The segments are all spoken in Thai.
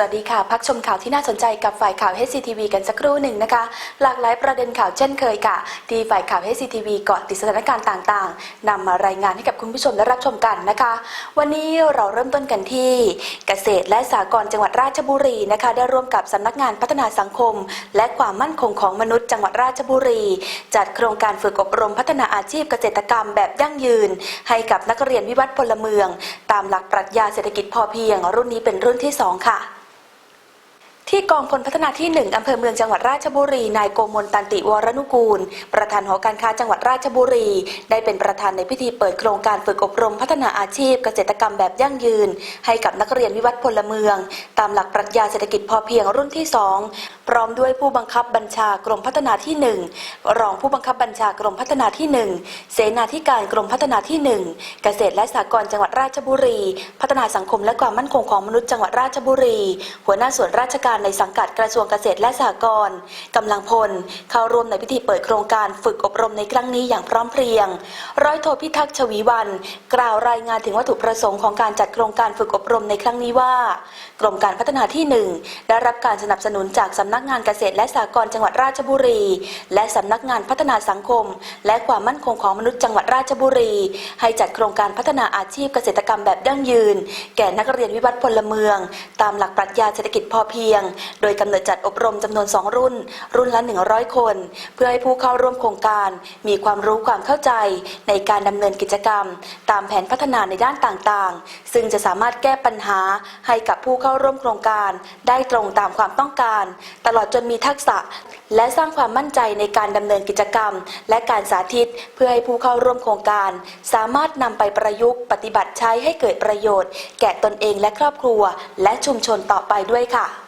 สวัสดีค่ะ พักชมข่าวที่น่าสนใจกับฝ่ายข่าว HCTV กันสักครู่หนึ่งนะคะ หลากหลายประเด็นข่าวเช่นเคยค่ะ ที่ฝ่ายข่าว HCTV เกาะติดสถานการณ์ต่างๆนำมารายงานให้กับคุณผู้ชมได้รับชมกันนะคะ วันนี้เราเริ่มต้นกันที่ เกษตรและสหกรณ์จังหวัดราชบุรีนะคะ ได้ร่วมกับสำนักงานพัฒนาสังคม และความมั่นคงของมนุษย์จังหวัดราชบุรี จัดโครงการฝึกอบรมพัฒนาอาชีพเกษตรกรรมแบบยั่งยืน ให้กับนักเรียนวิวัฒน์พลเมือง ตามหลักปรัชญาเศรษฐกิจพอเพียง รุ่นนี้เป็นรุ่นที่สองค่ะ ที่กองพลพัฒนาที่ 1 อำเภอเมืองจังหวัดราชบุรี นายโกมลตันติวรนุกูล ประธานหอการค้าจังหวัดราชบุรี ได้เป็นประธานในพิธีเปิดโครงการฝึกอบรมพัฒนาอาชีพเกษตรกรรมแบบยั่งยืน ให้กับนักเรียนวิวัฒน์พลเมือง ตามหลักปรัชญาเศรษฐกิจพอเพียงรุ่นที่ 2 พร้อมด้วยผู้บังคับบัญชากรมพัฒนาที่ 1 รองผู้บังคับบัญชากรมพัฒนาที่ 1 เสนาธิการกรมพัฒนาที่ 1 เกษตรและสหกรณ์จังหวัดราชบุรี พัฒนาสังคมและความมั่นคงของมนุษย์จังหวัดราชบุรี หัวหน้าส่วนราชการในสังกัดกระทรวงเกษตรและสหกรณ์กำลังพล เข้าร่วมในพิธีเปิดโครงการฝึกอบรมในครั้งนี้อย่างพร้อมเพรียง ร้อยโทพิทักษ์ชวีวัน กล่าวรายงานถึงวัตถุประสงค์ของการจัดโครงการฝึกอบรมในครั้งนี้ว่า กรมการพัฒนาที่หนึ่งได้รับการสนับสนุนจากสำนักงานเกษตรและสหกรณ์จังหวัดราชบุรี และสำนักงานพัฒนาสังคม และความมั่นคงของมนุษย์จังหวัดราชบุรี ให้จัดโครงการพัฒนาอาชีพเกษตรกรรมแบบยั่งยืน แก่นักเรียนวิวัฒน์พลเมือง ตามหลักปรัชญาเศรษฐกิจพอเพียงโดยกำเนิดจัดอบรมจำนวน 2 รุ่น รุ่นละ 100 คน เพื่อให้ผู้เข้าร่วมโครงการ มีความรู้ความเข้าใจในการดำเนินกิจกรรม ตามแผนพัฒนาในด้านต่างๆ ซึ่งจะสามารถแก้ปัญหาให้กับผู้เข้าร่วมโครงการ ได้ตรงตามความต้องการ ตลอดจนมีทักษะ และสร้างความมั่นใจในการดำเนินกิจกรรม และการสาธิตเพื่อให้ผู้เข้าร่วมโครงการ สามารถนำไปประยุกต์ปฏิบัติใช้ให้เกิดประโยชน์ แก่ตนเองและครอบครัว และชุมชนต่อไปด้วยค่ะ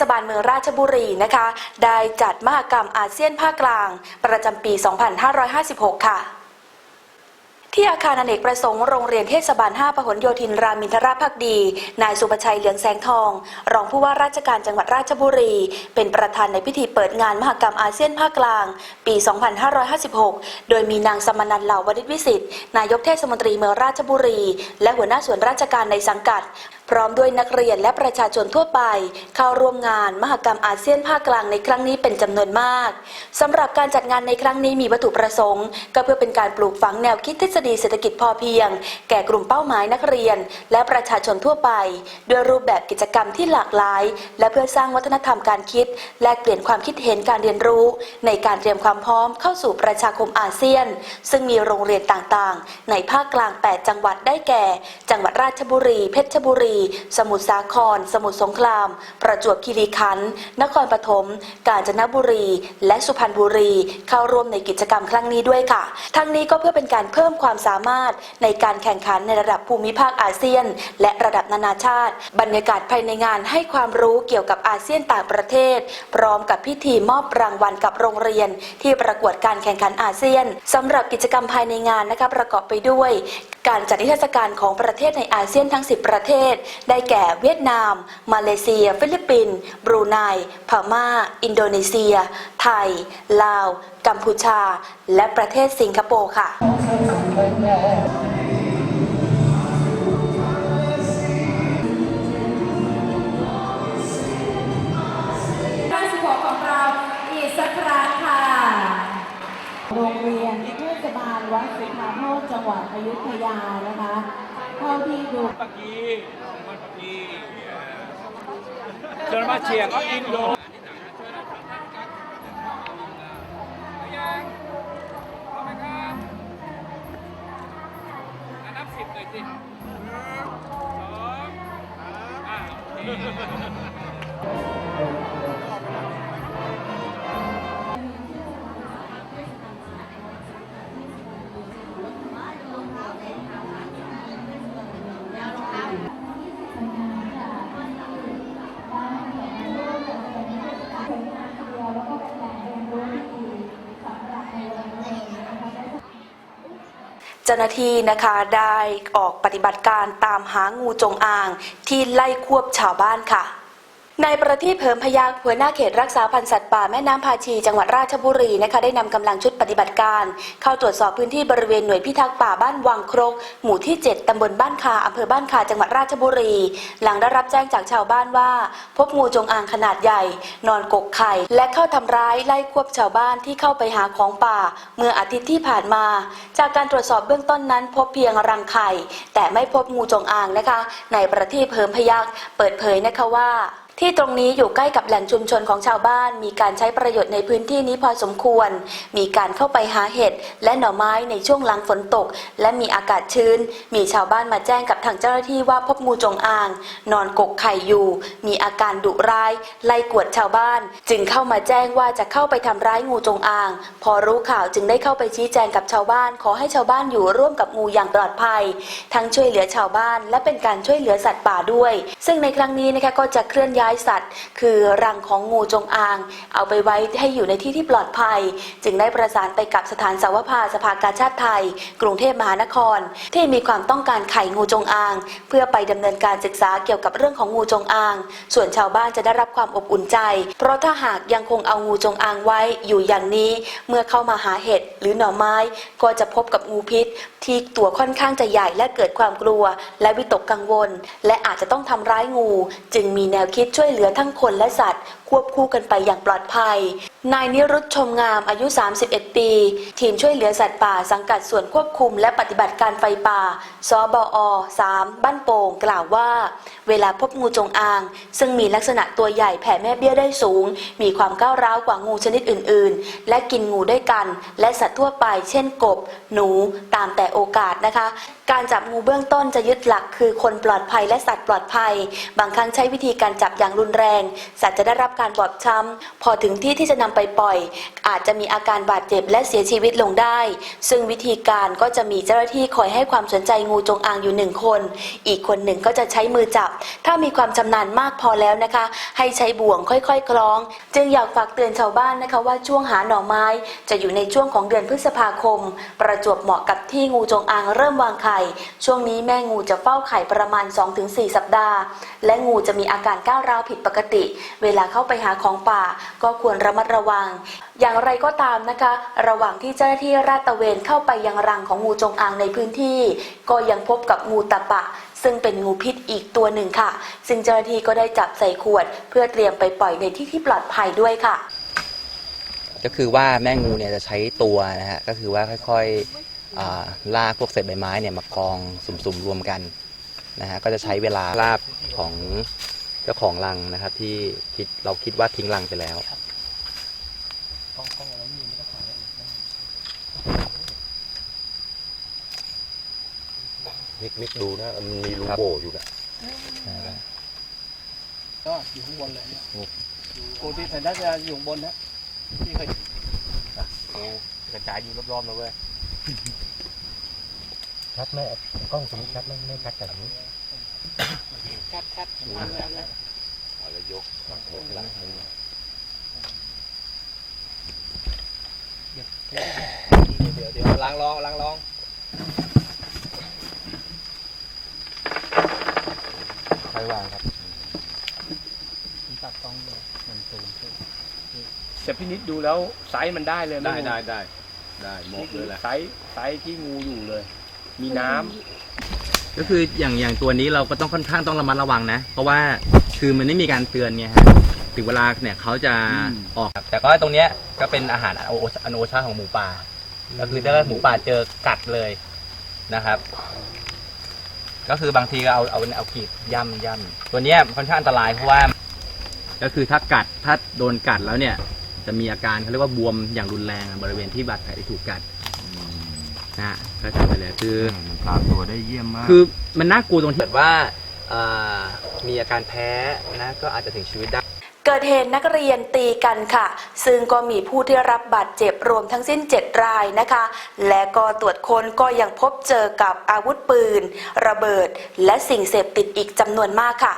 ศบาลเมืองราชบุรีนะคะ ได้จัดมหกรรมอาเซียนภาคกลาง ประจำปี 2556 ค่ะที่อาคารอเนกประสงค์โรงเรียนเทศบาล 5 พหลโยธิน รามินทราพักดี นายสุภชัยเหลืองแสงทอง รองผู้ว่าราชการจังหวัดราชบุรี เป็นประธานในพิธีเปิดงานมหกรรมอาเซียนภาคกลาง ปี 2556 โดยมีนางสมนันเหล่าวณิชวิสิทธิ์นายกเทศมนตรีเมืองราชบุรี และหัวหน้าส่วนราชการในสังกัด พร้อมด้วยนักเรียนและประชาชนทั่วไป เข้าร่วมงานมหกรรมอาเซียนภาคกลางในครั้งนี้เป็นจำนวนมากสำหรับการจัดงานในครั้งนี้มีวัตถุประสงค์ ก็เพื่อเป็นการปลูกฝังแนวคิดทฤษฎีเศรษฐกิจพอเพียง แก่กลุ่มเป้าหมายนักเรียน และประชาชนทั่วไปด้วยรูปแบบกิจกรรมที่หลากหลาย และเพื่อสร้างวัฒนธรรมการคิด แลกเปลี่ยนความคิดเห็นการเรียนรู้ ในการเตรียมความพร้อมเข้าสู่ประชาคมอาเซียน ซึ่งมีโรงเรียนต่างๆ ในภาคกลาง 8 จังหวัดได้แก่ จังหวัดราชบุรี เพชรบุรีสมุทรสาคร สมุทรสงคราม ประจวบคีรีขันธ์นครปฐมกาญจนบุรี และสุพรรณบุรี เข้าร่วมในกิจกรรมครั้งนี้ด้วยค่ะ ทั้งนี้ก็เพื่อเป็นการเพิ่มความสามารถในการแข่งขันในระดับภูมิภาคอาเซียน และ ระดับนานาชาติ บรรยากาศภายในงานให้ความรู้เกี่ยวกับอาเซียนต่างประเทศ พร้อมกับพิธีมอบรางวัลกับโรงเรียน ที่ประกวดการแข่งขันอาเซียนสำหรับกิจกรรมภายในงานนะคะประกอบไปด้วยการจัดนิทรรศการของประเทศในอาเซียนทั้ง 10 ประเทศ ได้แก่เวียดนาม มาเลเซีย ฟิลิปปินส์ บรูไน พม่า อินโดนีเซีย ไทย ลาว กัมพูชา และประเทศสิงคโปร์ค่ะ วัดสุธาโมกจังหวัดอยุธยานะคะเท่าที่ดู pagi, selamat pagi. Selamat siang, oh Indo. Sayang, Omega. นับสิบเลยสิหนึ่งสองอ่าโอเหน้าที่นะคะได้ออกปฏิบัติการตามหางูจงอางที่ไล่ควบชาวบ้านค่ะายประทีปเผิมพยักหัวหน้าเขตรักษาพันธุ์สัตว์ป่าแม่น้ำพาชี จังหวัดราชบุรีนะคะได้นำกำลังชุดปฏิบัติการ เข้าตรวจสอบพื้นที่บริเวณหน่วยพิทักษ์ป่าบ้านวังครก หมู่ที่ 7ตำบลบ้านคาอำเภอบ้านคาจังหวัดราชบุรี หลังได้รับแจ้งจากชาวบ้านว่า พบงูจงอางขนาดใหญ่ นอนกกไข่ และเข้าทำร้ายไล่ควบชาวบ้านที่เข้าไปหาของป่า เมื่ออาทิตย์ที่ผ่านมา จากการตรวจสอบเบื้องต้นนั้น พบเพียงรังไข่แต่ไม่พบงูจงอางนะคะนายประทีปเผิมพยักเปิดเผยนะคะว่า ที่ตรงนี้อยู่ใกล้กับแหล่งชุมชนของชาวบ้าน มีการใช้ประโยชน์ในพื้นที่นี้พอสมควร มีการเข้าไปหาเห็ดและหน่อไม้ในช่วงหลังฝนตก และมีอากาศชื้น มีชาวบ้านมาแจ้งกับทางเจ้าหน้าที่ว่าพบงูจงอาง นอนกกไข่อยู่ มีอาการดุร้าย ไล่กวดชาวบ้าน จึงเข้ามาแจ้งว่าจะเข้าไปทำร้ายงูจงอาง พอรู้ข่าวจึงได้เข้าไปชี้แจงกับชาวบ้าน ขอให้ชาวบ้านอยู่ร่วมกับงูอย่างปลอดภัย ทั้งช่วยเหลือชาวบ้าน และเป็นการช่วยเหลือสัตว์ป่าด้วย ซึ่งในครั้งนี้นะคะก็จะเคลื่อนย้ายสัตว์ คือรังของงูจงอาง เอาไปไว้ให้อยู่ในที่ที่ปลอดภัย จึงได้ประสานไปกับสถานสาวภาสภากาชาติไทย กรุงเทพมหานคร ที่มีความต้องการไข่งูจงอาง เพื่อไปดำเนินการศึกษาเกี่ยวกับเรื่องของงูจงอาง ส่วนชาวบ้านจะได้รับความอบอุ่นใจ เพราะถ้าหากยังคงเอางูจงอางไว้อยู่อย่างนี้ เมื่อเข้ามาหาเห็ดหรือหน่อไม้ ก็จะพบกับงูพิษ ที่ตัวค่อนข้างจะใหญ่และเกิดความกลัว และวิตกกังวล และอาจจะต้องทำร้ายงู จึงมีแนวคิดช่วยเหลือทั้งคนและสัตว์ ควบคู่กันไปอย่างปลอดภัย นายนิรุตชมงามอายุ 31 ปี ทีมช่วยเหลือสัตว์ป่าสังกัดส่วนควบคุมและปฏิบัติการไฟป่าสบอ3บ้านโป่งกล่าวว่า เวลาพบงูจงอาง ซึ่งมีลักษณะตัวใหญ่แผ่แม่เบี้ยได้สูง มีความก้าวร้าวกว่างูชนิดอื่น ๆ และกินงูด้วยกัน และสัตว์ทั่วไป เช่นกบ หนู ตามแต่โอกาสนะคะ การจับงูเบื้องต้นจะยึดหลักคือคนปลอดภัยและสัตว์ปลอดภัย บางครั้งใช้วิธีการจับอย่างรุนแรง สัตว์จะได้รับการบอบช้ำพอถึงที่ที่จะนำไปปล่อย อาจจะมีอาการบาดเจ็บและเสียชีวิตลงได้ ซึ่งวิธีการก็จะมีเจ้าหน้าที่คอยให้ความสนใจงูจงอางอยู่หนึ่งคน อีกคนหนึ่งก็จะใช้มือจับ ถ้ามีความชำนาญมากพอแล้วนะคะ ให้ใช้บ่วงค่อยๆ คล้อง จึงอยากฝากเตือนชาวบ้านนะคะว่าช่วงหาหน่อไม้ จะอยู่ในช่วงของเดือนพฤษภาคม ประจวบเหมาะกับที่งูจงอางเริ่มวางไข่ ช่วงนี้แม่งูจะเฝ้าไข่ประมาณ 2-4 สัปดาห์ และงูจะมีอาการก้าวร้าวผิดปกติ เวลาเข้าไปหาของป่า ก็ควรระมัดระวัง อย่างไรก็ตามนะคะ ระหว่างที่เจ้าหน้าที่ราดตระเวนเข้าไปยังรังของงูจงอางในพื้นที่ ก็ยังพบกับงูตะปะ ซึ่งเป็นงูพิษอีกตัวหนึ่งค่ะ ซึ่งเจ้าหน้าที่ก็ได้จับใส่ขวด เพื่อเตรียมไปปล่อยในที่ที่ปลอดภัยด้วยค่ะ ก็คือว่าแม่งูเนี่ยจะใช้ตัวนะฮะก็คือว่าค่อยๆอ่าลากพวกเศษใบไม้เนี่ยมากองสุ่มๆรวมกันนะฮะก็จะใช้เวลาลาบของ จ้าของรังนะครับ ที่คิดเราคิดว่าทิ้งรังไปแล้วมิกมิกดูนะมันมีรูครับโบอยู่นะก็อยู่ข้างบนเลยเนี่ยปกติสัญญาจะอยู่ข้างบนนะที่เคยกระจายอยู่รอบๆนะเว้ยชัดไหมกล้องตรงนี้ชัดไหมไม่ชัดแต่นี้ คัดคัดเอาแล้วยกหลังเดี๋ยวเดี๋ยวล้างรองล้างรองใครวางครับตัดกล้องมันสูงขึ้นแต่พี่นิดดูแล้วไซส์มันได้เลยหมได้ได้ได้ได้เหมาะเลยแหละไซส์ไซส์ที่งูอยู่เลย มีน้ำ ก็คืออย่างอย่างตัวนี้เราก็ต้องค่อนข้างต้องระมัดระวังนะ เพราะว่าคือมันไม่มีการเตือนไงฮะถึงเวลาเนี่ยเขาจะออกแต่ก็ตรงเนี้ยก็เป็นอาหารอโออโนชาของหมูป่าก็คือถ้าหมูป่าเจอกัดเลยนะครับ ก็คือบางทีก็เอาเอาเอาขีดย่ำย่ำตัวเนี้ยค่อนข้างอันตรายเพราะว่า ก็คือถ้ากัดถ้าโดนกัดแล้วเนี่ย จะมีอาการเขาเรียกว่าบวมอย่างรุนแรงบริเวณที่บาดแผลที่ถูกกัด นะฮะก็ทำไปเลยคือปลาตัวได้เยี่ยมมากคือมันน่ากลัวตรงที่แบบว่าอ่ามีอาการแพ้นะก็อาจจะถึงชีวิตได้ เกิดเหตุนักเรียนตีกันค่ะ ซึ่งก็มีผู้ที่รับบาดเจ็บรวมทั้งสิ้น 7 รายนะคะ และก็ตรวจค้นก็ยังพบเจอกับอาวุธปืน ระเบิด และสิ่งเสพติดอีกจำนวนมากค่ะ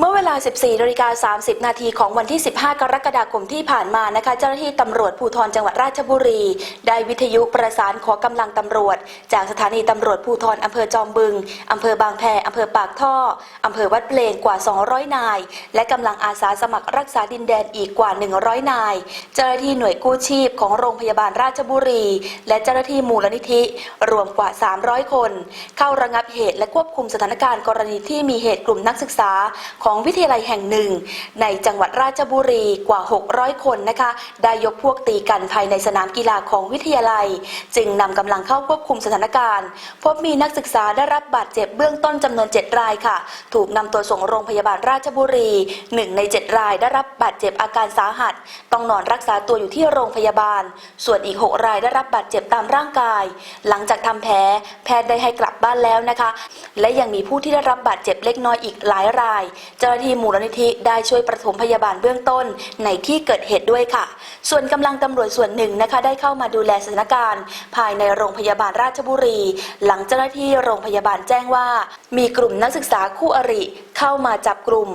เมื่อเวลา 14นาฬิกา30 นาทีของวันที่ 15 กรกฎาคมที่ผ่านมานะคะ เจ้าหน้าที่ตำรวจภูธรจังหวัดราชบุรี ได้วิทยุประสานขอกำลังตำรวจ จากสถานีตำรวจภูธรอำเภอจอมบึงอำเภอบางแพอำเภอปากท่ออำเภอวัดเพลงกว่า 200 นาย และกำลังอาสาสมัครรักษาดินแดนอีกกว่า 100 นาย เจ้าหน้าที่หน่วยกู้ชีพของโรงพยาบาลราชบุรี และเจ้าหน้าที่มูลนิธิรวมกว่า 300 คน เข้าระงับเหตุและควบคุมสถานการณ์กรณีที่มีเหตุกลุ่มนักศึกษาของวิทยาลัยแห่งหนึ่ง ในจังหวัดราชบุรีกว่า 600 คนนะคะ ได้ยกพวกตีกันภายในสนามกีฬาของวิทยาลัย จึงนำกำลังเข้าควบคุมสถานการณ์ พบมีนักศึกษาได้รับบาดเจ็บเบื้องต้นจำนวน 7 รายค่ะ ถูกนำตัวส่งโรงพยาบาลราชบุรีหนึ่งใน 7 รายได้รับบาดเจ็บอาการสาหัส ต้องนอนรักษาตัวอยู่ที่โรงพยาบาล ส่วนอีก 6 รายได้รับบาดเจ็บตามร่างกาย หลังจากทำแผลแพทย์ได้ให้กลับบ้านแล้วนะคะ และยังมีผู้ที่ได้รับบาดเจ็บเล็กน้อยอีกหลายรายเจ้าหน้าที่มูลนิธิได้ช่วยประถมพยาบาลเบื้องต้นในที่เกิดเหตุด้วยค่ะ ส่วนกำลังตำรวจส่วนหนึ่งนะคะได้เข้ามาดูแลสถานการณ์ ภายในโรงพยาบาลราชบุรี หลังเจ้าหน้าที่โรงพยาบาลแจ้งว่า มีกลุ่มนักศึกษาคู่อริ เข้ามาจับกลุ่ม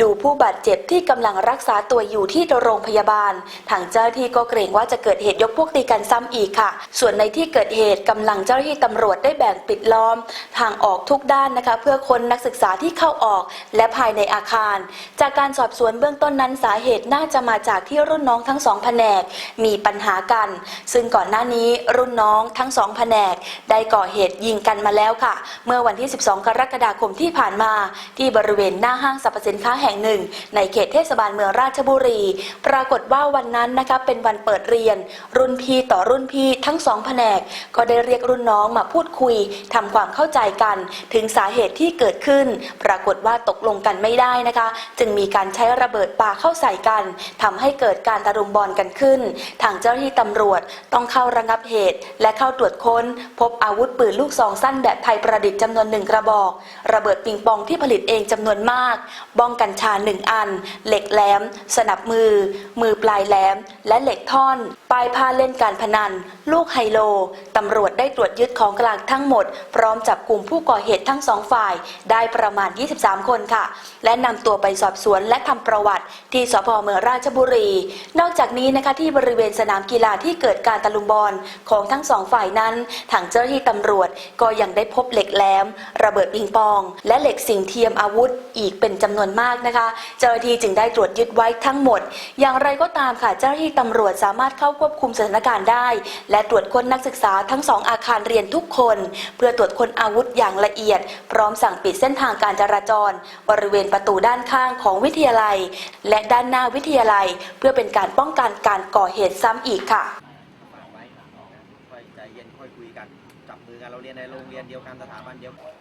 ดูผู้บาดเจ็บที่กำลังรักษาตัวอยู่ที่โรงพยาบาล ทางเจ้าหน้าที่ก็เกรงว่าจะเกิดเหตุยกพวกตีกันซ้ำอีกค่ะ ส่วนในที่เกิดเหตุกำลังเจ้าหน้าที่ตำรวจได้แบ่งปิดล้อม ทางออกทุกด้านนะคะ เพื่อค้นนักศึกษาที่เข้าออก และภายในอาคาร จากการสอบสวนเบื้องต้นนั้นสาเหตุน่าจะมาจากที่รุ่นน้องทั้งสองแผนกมีปัญหากัน ซึ่งก่อนหน้านี้รุ่นน้องทั้งสองแผนก ได้ก่อเหตุยิงกันมาแล้วค่ะ เมื่อวันที่ 12 กรกฎาคมที่ผ่านมา ที่บริเวณหน้าห้างสรรพสินค้าแห่งหนึ่ง ในเขตเทศบาลเมืองราชบุรี ปรากฏว่าวันนั้นนะคะเป็นวันเปิดเรียน รุ่นพี่ต่อรุ่นพี่ทั้งสองแผนก ก็ได้เรียกรุ่นน้องมาพูดคุยทำความเข้าใจกัน ถึงสาเหตุที่เกิดขึ้น ปรากฏว่าตกลงกันไม่ได้นะคะ จึงมีการใช้ระเบิดปาเข้าใส่กันทำให้เกิดการตะลุมบอลกันขึ้น ทางเจ้าหน้าที่ตำรวจต้องเข้าระงับเหตุ และเข้าตรวจค้น พบอาวุธปืนลูกซองสั้นแบบไทยประดิษฐ์จำนวนหนึ่งกระบอก ระเบิดปิงปองที่ผลิตเองจำนวนมาก บ้องกัญชาหนึ่งอัน เหล็กแหลม สนับมือ มือปลายแหลม และเหล็กท่อนป้ายผ้าเล่นการพนัน ลูกไฮโล ตำรวจได้ตรวจยึดของกลางทั้งหมด พร้อมจับกลุ่มผู้ก่อเหตุทั้งสองฝ่าย ได้ประมาณ 23 คนค่ะ และและนำตัวไปสอบสวนและทำประวัติที่สพเมืองราชบุรี นอกจากนี้นะคะที่บริเวณสนามกีฬาที่เกิดการตะลุมบอลของทั้งสองฝ่ายนั้น ทางเจ้าหน้าที่ตำรวจก็ยังได้พบเหล็กแหลม ระเบิดปิงปอง และเหล็กสิ่งเทียมอาวุธอีกเป็นจำนวนมากนะคะ เจ้าหน้าที่จึงได้ตรวจยึดไว้ทั้งหมด อย่างไรก็ตามค่ะเจ้าหน้าที่ตำรวจสามารถเข้าควบคุมสถานการณ์ได้ และตรวจค้นนักศึกษาทั้งสองอาคารเรียนทุกคน เพื่อตรวจค้นอาวุธอย่างละเอียด พร้อมสั่งปิดเส้นทางการจราจร บริเวณประตูด้านข้างของวิทยาลัย และด้านหน้าวิทยาลัย เพื่อเป็นการป้องกันการก่อเหตุซ้ำอีกค่ะฝากไว้ค่อยใจเย็นค่อยคุยกัน จับมือกันเราเรียนในโรงเรียนเดียวกันสถาบันเดียวกัน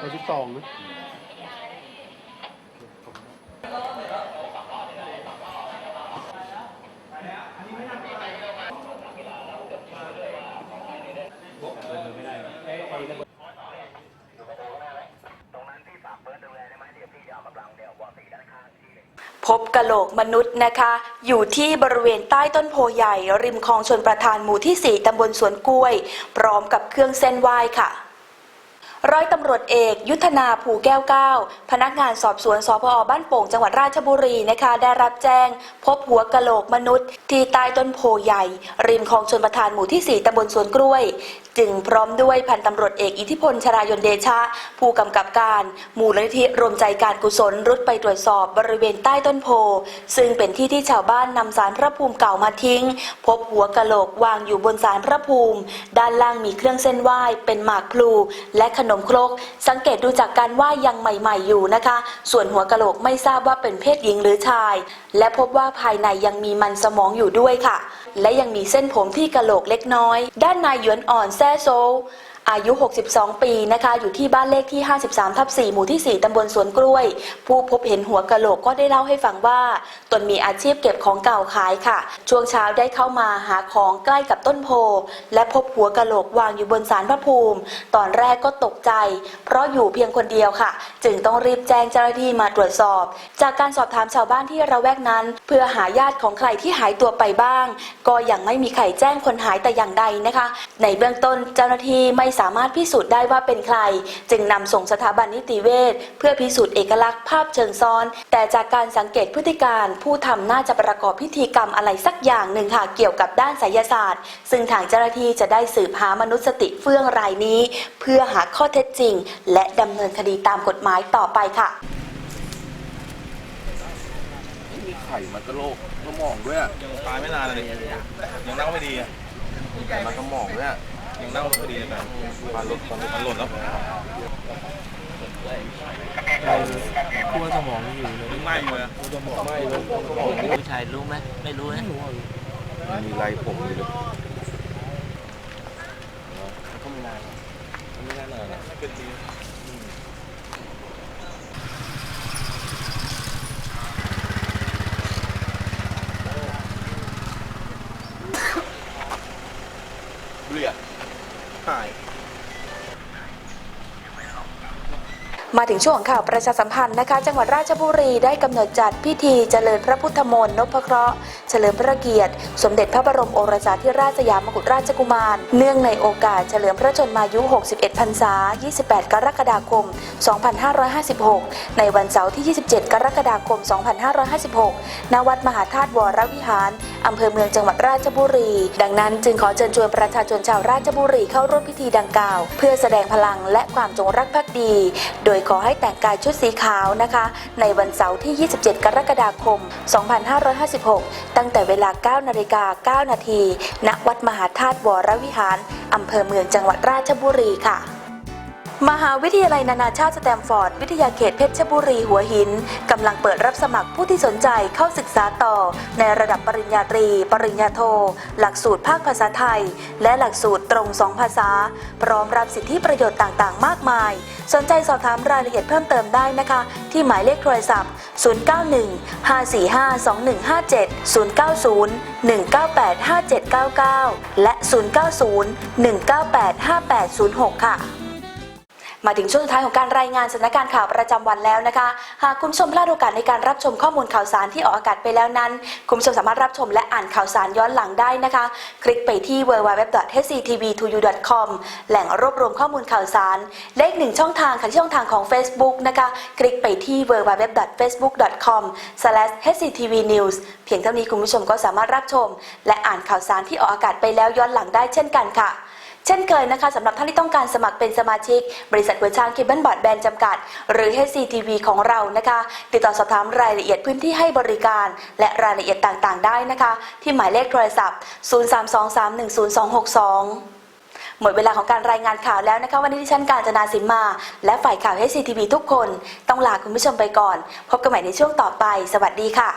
ไปที่ตองนะ พบกะโหลกมนุษย์นะคะ อยู่ที่บริเวณใต้ต้นโพใหญ่ ริมคลองชนประทานหมู่ที่ 4 ตำบลสวนกล้วย พร้อมกับเครื่องเส้นไหว้ค่ะ ร้อยตำรวจเอก ยุทธนาภูแก้วเก้าพนักงานสอบสวนสพอบ้านโป่งจังหวัดราชบุรีนะคะ ได้รับแจ้ง พบหัวกะโหลกมนุษย์ ที่ใต้ต้นโพใหญ่ ริมคลองชนประทานหมู่ที่ 4ตำบลสวนกล้วย จึงพร้อมด้วยพันตำรวจเอกอิทธิพลชรายนเดชะ ผู้กำกับการมูลนิธิรวมใจการกุศลรุดไปตรวจสอบบริเวณใต้ต้นโพ ซึ่งเป็นที่ที่ชาวบ้านนำสารพระภูมิเก่ามาทิ้ง พบหัวกะโหลกวางอยู่บนสารพระภูมิ ด้านล่างมีเครื่องเส้นไหว้เป็นหมากพลูและขนมครก สังเกตดูจากการว่ายังใหม่ ๆ อยู่นะคะ ส่วนหัวกะโหลกไม่ทราบว่าเป็นเพศหญิงหรือชาย และพบว่าภายในยังมีมันสมองอยู่ด้วยค่ะ และยังมีเส้นผมที่กะโหลกเล็กน้อย ด้านนายหยวนอ่อนแซ่โซ อายุ 62 ปีนะคะ อยู่ที่บ้านเลขที่ 53 ทับ 4 หมู่ที่ 4 ตำบลสวนกล้วย ผู้พบเห็นหัวกะโหลกก็ได้เล่าให้ฟังว่า ตนมีอาชีพเก็บของเก่าขายค่ะ ช่วงเช้าได้เข้ามาหาของใกล้กับต้นโพ และพบหัวกะโหลกวางอยู่บนศาลพระภูมิ ตอนแรกก็ตกใจ เพราะอยู่เพียงคนเดียวค่ะ จึงต้องรีบแจ้งเจ้าหน้าที่มาตรวจสอบ จากการสอบถามชาวบ้านที่ระแวกนั้น เพื่อหาญาติของใครที่หายตัวไปบ้าง ก็ยังไม่มีใครแจ้งคนหายแต่อย่างใดนะคะ ในเบื้องต้นเจ้าหน้าที่ไม่สามารถพิสูจน์ได้ว่าเป็นใคร จึงนำส่งสถาบันนิติเวชเพื่อพิสูจน์เอกลักษณ์ภาพเชิงซ้อน แต่จากการสังเกตพฤติการ ผู้ทำน่าจะประกอบพิธีกรรมอะไรสักอย่างหนึ่งค่ะเกี่ยวกับด้านไสยศาสตร์ ซึ่งทางเจ้าหน้าที่จะได้สืบหามนุษย์สติเฟื่องรายนี้ เพื่อหาข้อเท็จจริง และดำเนินคดีตามกฎหมายต่อไปค่ะมีไข่มันก็โรคสมองด้วยอะยังตายไม่นานเลยยังเน่าไม่ดีอะไข่มันสมองด้วย อะยังเน่าไม่ดีเลยนะมันหล่นตอนนี้มันหล่นแล้วขั้วสมองอยู่เลยไหม้เลยสมองไม่รู้สมองผู้ชายรู้ไหมไม่รู้นะมันมีไรผมอยู่เลยก็ไม่นานไม่นานเลยเป็นปีเบื่อหาย มาถึงช่วงข่าวประชาสัมพันธ์นะคะ จังหวัดราชบุรีได้กำหนดจัดพิธีเจริญพระพุทธมนต์นพเคราะห์เฉลิมพระเกียรติ สมเด็จพระบรมโอรสาธิราชสยามกุฎราชกุมาร เนื่องในโอกาสเฉลิมพระชนมายุ 61 พรรษา 28 กรกฎาคม 2556 ในวันเสาร์ที่ 27 กรกฎาคม 2556 ณ วัดมหาธาตุวรวิหารอำเภอเมืองจังหวัดราชบุรี ดังนั้นจึงขอเชิญชวนประชาชนชาวราชบุรีเข้าร่วมพิธีดังกล่าว เพื่อแสดงพลังและความจงรักภักดี โดยขอให้แต่งกายชุดสีขาวนะคะ ในวันเสาร์ที่ 27 กรกฎาคม 2556 ตั้งแต่เวลา 9 นาฬิกา 9 นาที ณ วัดมหาธาตุวรวิหาร อำเภอเมืองจังหวัดราชบุรีค่ะ มหาวิทยาลัยนานาชาติสแตมฟอร์ด วิทยาเขตเพชรบุรีหัวหิน กำลังเปิดรับสมัครผู้ที่สนใจเข้าศึกษาต่อ ในระดับปริญญาตรี ปริญญาโท หลักสูตรภาคภาษาไทย และหลักสูตรตรงสองภาษา พร้อมรับสิทธิประโยชน์ต่างๆ มากมาย สนใจสอบถามรายละเอียดเพิ่มเติมได้นะคะ ที่หมายเลขโทรศัพท์ 091 545 2157 090 198 5799 และ 090 198 5806 ค่ะ มาถึงช่วงท้ายของการรายงานสถานการณ์ข่าวประจำวันแล้วนะคะ หากคุณชมพลาดโอกาสในการรับชมข้อมูลข่าวสารที่ออกอากาศไปแล้วนั้นคุณชมสามารถรับชมและอ่านข่าวสารย้อนหลังได้นะคะ คลิกไปที่ www.hctv2u.com แหล่งรวบรวมข้อมูลข่าวสารเลขหนึ่งช่องทางค่ะช่องทางของ Facebook นะคะ คลิกไปที่ www.facebook.com/hctvnews เพียงเท่านี้คุณผู้ชมก็สามารถรับชม และอ่านข่าวสารที่ออกอากาศไปแล้วย้อนหลังได้เช่นกันค่ะ ช่นเคยนะคะสำหรับท่านที่ต้องการสมัครเป็นสมาชิก บริษัทหัวช้างเคเบิลบอร์ดแบนจำกัด หรือ HCTV ของเรานะคะ ติดต่อสอบถามรายละเอียดพื้นที่ให้บริการ และรายละเอียดต่างๆ ได้นะคะ ที่หมายเลขโทรศัพท์ 032310262หมดเวลาของการรายงานข่าวแล้วนะคะ วันนี้ดิฉันการจนาสิมมา และฝ่ายข่าว HCTV ทุกคน ต้องลาคุณผู้ชมไปก่อน พบกันใหม่ในช่วงต่อไป สวัสดีค่ะ